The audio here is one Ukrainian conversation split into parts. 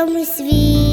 цьому світі.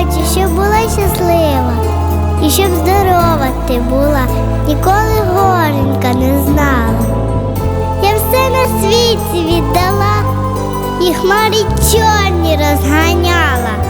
хоче, щоб була щаслива і щоб здорова ти була, ніколи горенька не знала. Я все на світі віддала, і хмарі чорні розганяла.